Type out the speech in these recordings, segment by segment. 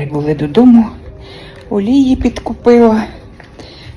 прибули додому. Олії підкупила,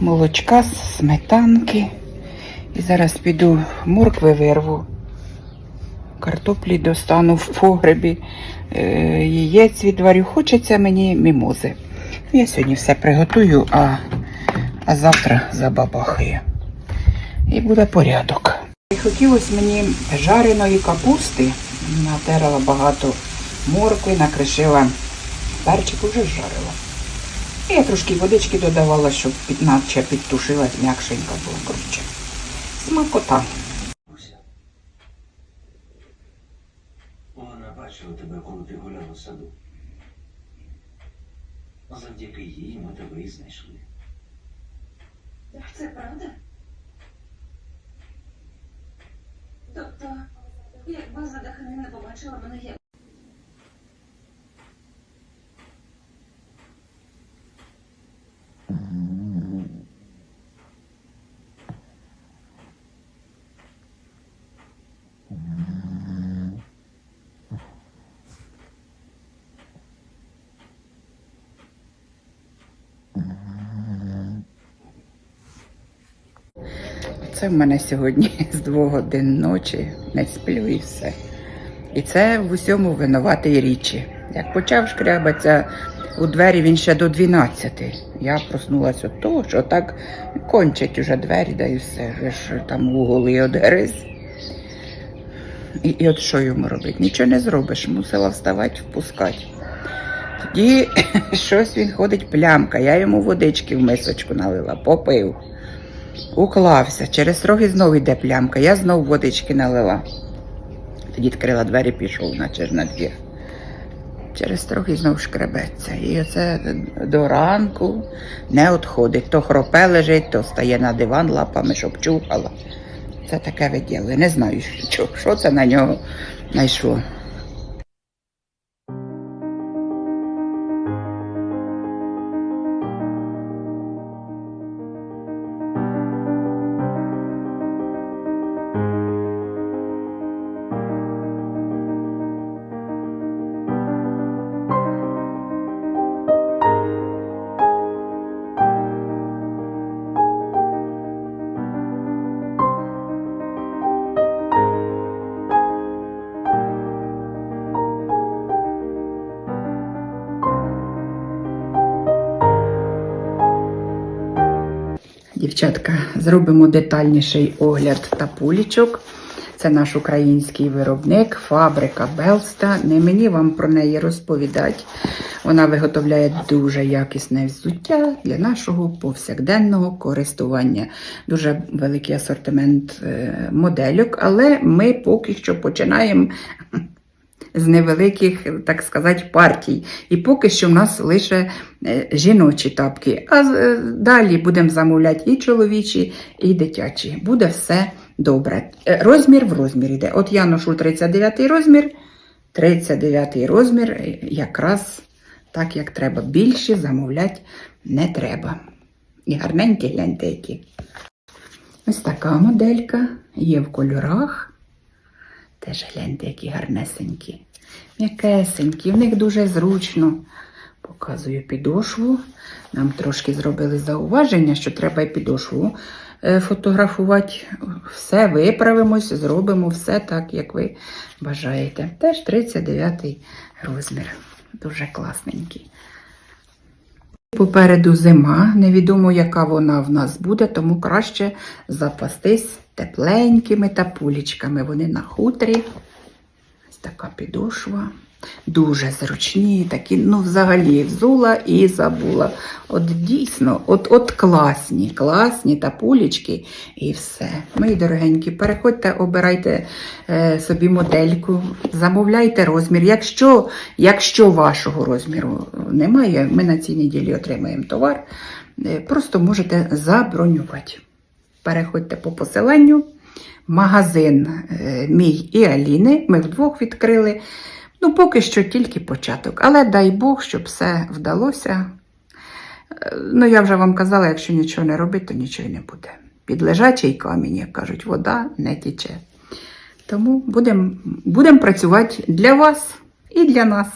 молочка, сметанки. І зараз піду моркви вирву. Картоплі достану в погребі, е, яєць відварю. Хочеться мені мімози. Я сьогодні все приготую, а, а завтра забабахаю. І буде порядок. Хотілося мені жареної капусти. Натерла багато моркви, накришила перчик, уже жарила. І я трошки водички додавала, щоб наче підтушилась, м'якшенька була коротше. Смакота. Вона бачила тебе, коли ти гуляв у саду. Завдяки їй ми тебе і знайшли. Це правда? Тобто, якби задихани не побачила мене як. Це в мене сьогодні з двох годин ночі не сплю і все. І це в усьому винуватий річі. Як почав шкрябатися у двері, він ще до 12. Я проснулася від того, що так кончать уже двері, да і все. Вже ж там угол і. І, і от що йому робити? Нічого не зробиш, мусила вставати, впускати. Тоді щось він ходить плямка. Я йому водички в мисочку налила, попив. Уклався. Через трохи знову йде плямка. Я знову водички налила. Тоді відкрила двері, пішов, наче ж на двір. Через трохи знов шкребеться. І оце до ранку не відходить. То хропе лежить, то стає на диван лапами, щоб чухала. Це таке виділи. Не знаю, що, що це на нього знайшло. Дівчатка, зробимо детальніший огляд тапулічок. Це наш український виробник, фабрика Белста. Не мені вам про неї розповідати. Вона виготовляє дуже якісне взуття для нашого повсякденного користування. Дуже великий асортимент е, модельок, але ми поки що починаємо з невеликих, так сказати, партій. І поки що в нас лише е, жіночі тапки. А е, далі будемо замовляти і чоловічі, і дитячі. Буде все добре. Е, Розмір в розмір йде. От я ношу 39 розмір, 39 розмір якраз так, як треба. Більше замовляти не треба. І гарненькі гляньте. Ось така моделька є в кольорах. Теж гляньте, які гарнесенькі. М'якесенькі, в них дуже зручно. Показую підошву. Нам трошки зробили зауваження, що треба і підошву е, фотографувати. Все виправимось, зробимо все так, як ви бажаєте. Теж 39 розмір. Дуже класненький. Попереду зима, невідомо, яка вона в нас буде, тому краще запастись тепленькими тапулечками. Вони на хутрі. Ось така підошва. Дуже зручні, такі, ну, взагалі, взула і забула. От дійсно, от, от класні, класні тапулечки і все. Мої дорогенькі, переходьте, обирайте е, собі модельку, замовляйте розмір. Якщо, якщо вашого розміру немає, ми на цій неділі отримаємо товар, е, просто можете забронювати. Переходьте по посиланню. Магазин е, мій і Аліни. Ми вдвох відкрили. Ну, поки що тільки початок. Але дай Бог, щоб все вдалося. Е, Ну, я вже вам казала, якщо нічого не робити, то нічого не буде. Під лежачий камінь, як кажуть, вода не тече. Тому будемо будем працювати для вас і для нас.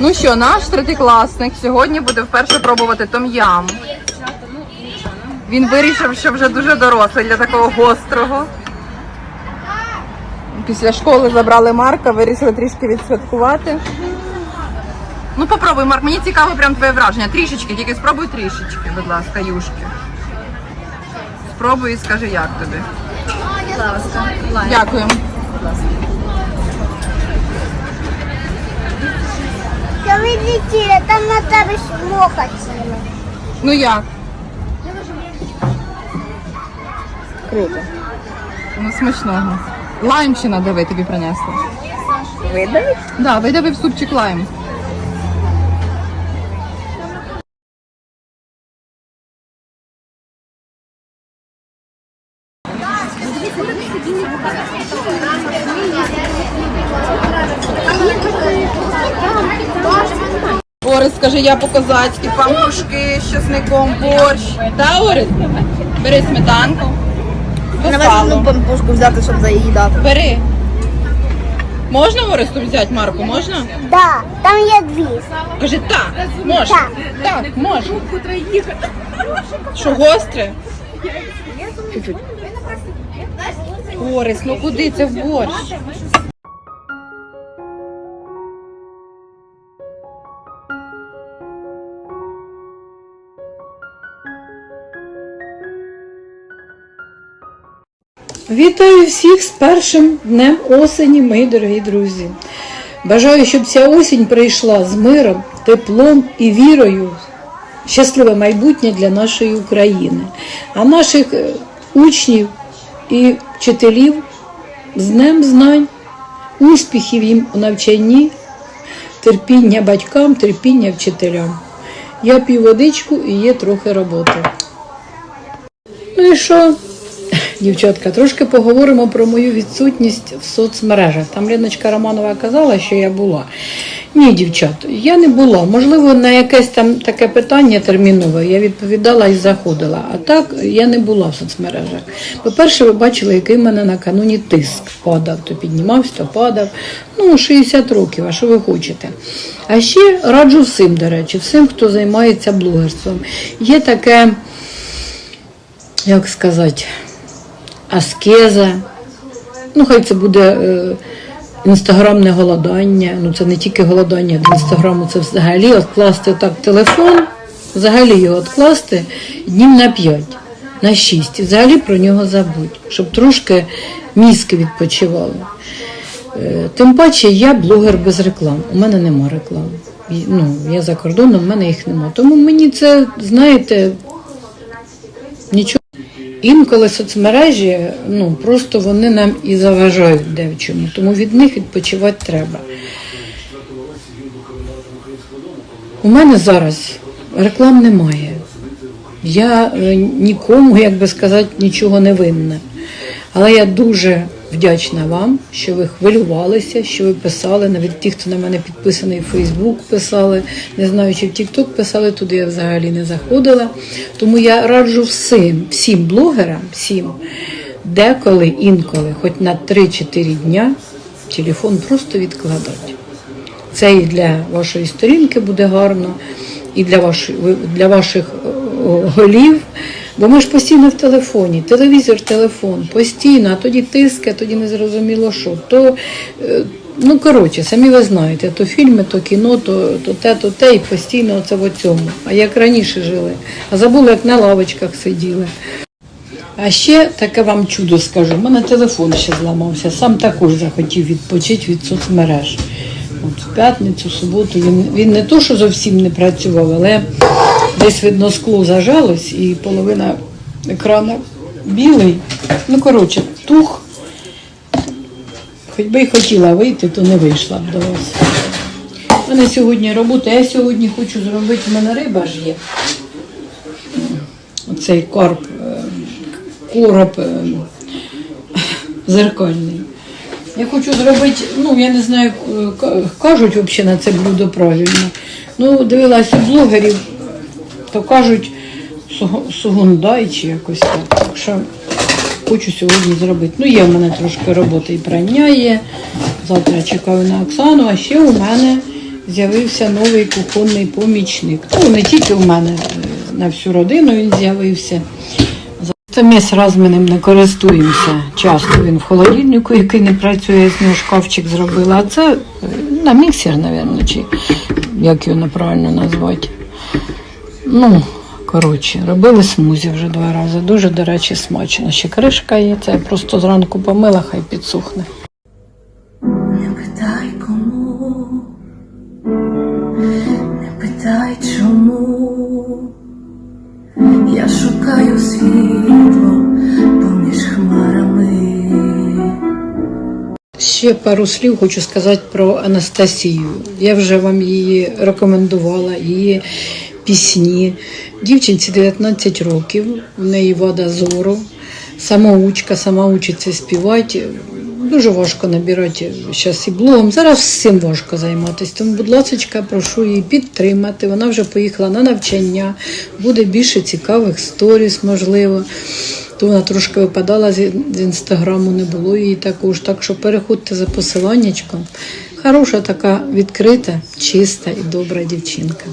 Ну що, наш третікласник сьогодні буде вперше пробувати том-ям. Він вирішив, що вже дуже дорослий для такого гострого. Після школи забрали Марка, вирішили трішки відсвяткувати. Ну попробуй, Марк, мені цікаво прям твоє враження. Трішечки, тільки спробуй трішечки, будь ласка, юшки. Спробуй і скажи, як тобі. Дякую. Та летіли, там на тебе мохати. Ну як? Круто. Ну, смачного. Лайм ще тобі принесли. Видавиш? Так, да, видавив супчик лайм. Орис скаже, я по-козацьки, пампушки з чесником, борщ. Та, Орис? Бери сметанку. Посало. пампушку взяти, щоб заїдати. Бери. Можна Оресту взяти Марку? Можна? Да, там є дві. Кажи так, можна. Так. Так, можна. Що гостре? Орес, ну куди це в борщ? Вітаю всіх з першим днем осені, мої дорогі друзі. Бажаю, щоб ця осінь прийшла з миром, теплом і вірою. Щасливе майбутнє для нашої України, а наших е, учнів і вчителів з Днем знань, успіхів їм у навчанні, терпіння батькам, терпіння вчителям. Я п'ю водичку і є трохи роботи. Ну і що? Дівчатка, трошки поговоримо про мою відсутність в соцмережах. Там Леночка Романова казала, що я була. Ні, дівчат, я не була. Можливо, на якесь там таке питання термінове я відповідала і заходила. А так я не була в соцмережах. По-перше, ви бачили, який в мене накануні тиск падав. То піднімався, то падав. Ну, 60 років, а що ви хочете? А ще раджу всім, до речі, всім, хто займається блогерством. Є таке, як сказати, аскеза. Ну, хай це буде е, інстаграмне голодання. Ну, це не тільки голодання до інстаграму, це взагалі відкласти так телефон, взагалі його відкласти днів на 5, на 6. І взагалі про нього забудь, щоб трошки мізки відпочивали. Е, Тим паче я блогер без реклам. У мене нема реклам. Ну, я за кордоном, в мене їх нема. Тому мені це, знаєте, нічого. Інколи соцмережі, ну просто вони нам і заважають де тому від них відпочивати треба. У мене зараз реклам немає. Я е, нікому, як би сказати, нічого не винна. Але я дуже вдячна вам, що ви хвилювалися, що ви писали, навіть ті, хто на мене підписаний в Фейсбук, писали, не знаю, чи в Тікток писали, туди я взагалі не заходила. Тому я раджу всім, всім блогерам, всім, деколи, інколи, хоч на 3-4 дня, телефон просто відкладати. Це і для вашої сторінки буде гарно, і для, ви- для ваших о, голів. Бо ми ж постійно в телефоні, телевізор, телефон, постійно, а тоді тиски, тоді не зрозуміло що. То, е, ну коротше, самі ви знаєте, то фільми, то кіно, то, то те, то те, і постійно це в цьому. А як раніше жили, а забули, як на лавочках сиділи. А ще таке вам чудо скажу. У мене телефон ще зламався. Сам також захотів відпочити від соцмереж. От в п'ятницю, в суботу він, він не то, що зовсім не працював, але десь видно скло зажалось і половина екрана білий. Ну, коротше, тух. Хоч би й хотіла вийти, то не вийшла б до вас. У мене сьогодні робота. Я сьогодні хочу зробити, в мене риба ж є. Оцей корп, е, короб е, зеркальний. Я хочу зробити, ну я не знаю, е, кажуть взагалі на це блюдо правильно. Ну, дивилася блогерів, то кажуть сугундай чи якось так. Так що хочу сьогодні зробити. Ну, є в мене трошки роботи і прання є. Завтра чекаю на Оксану, а ще у мене з'явився новий кухонний помічник. Ну, не тільки в мене, е, на всю родину він з'явився. Це ми раз ми не користуємося. Часто він в холодильнику, який не працює, я з нього шкафчик зробила. А це е, на міксер, мабуть, чи як його неправильно назвати. Ну, коротше, робили смузі вже два рази. Дуже, до речі, смачно. Ще кришка є, це я просто зранку помила, хай підсохне. Не питай кому, не питай чому. Я шукаю світло поміж хмарами. Ще пару слів хочу сказати про Анастасію. Я вже вам її рекомендувала, її пісні. Дівчинці 19 років, в неї вада зору, самоучка, сама учиться співати. Дуже важко набирати зараз і блогом. Зараз всім важко займатися. Тому, будь ласка, прошу її підтримати. Вона вже поїхала на навчання, буде більше цікавих сторіс, можливо. То вона трошки випадала з інстаграму, не було її також. Так що переходьте за посиланнячком. Хороша така відкрита, чиста і добра дівчинка.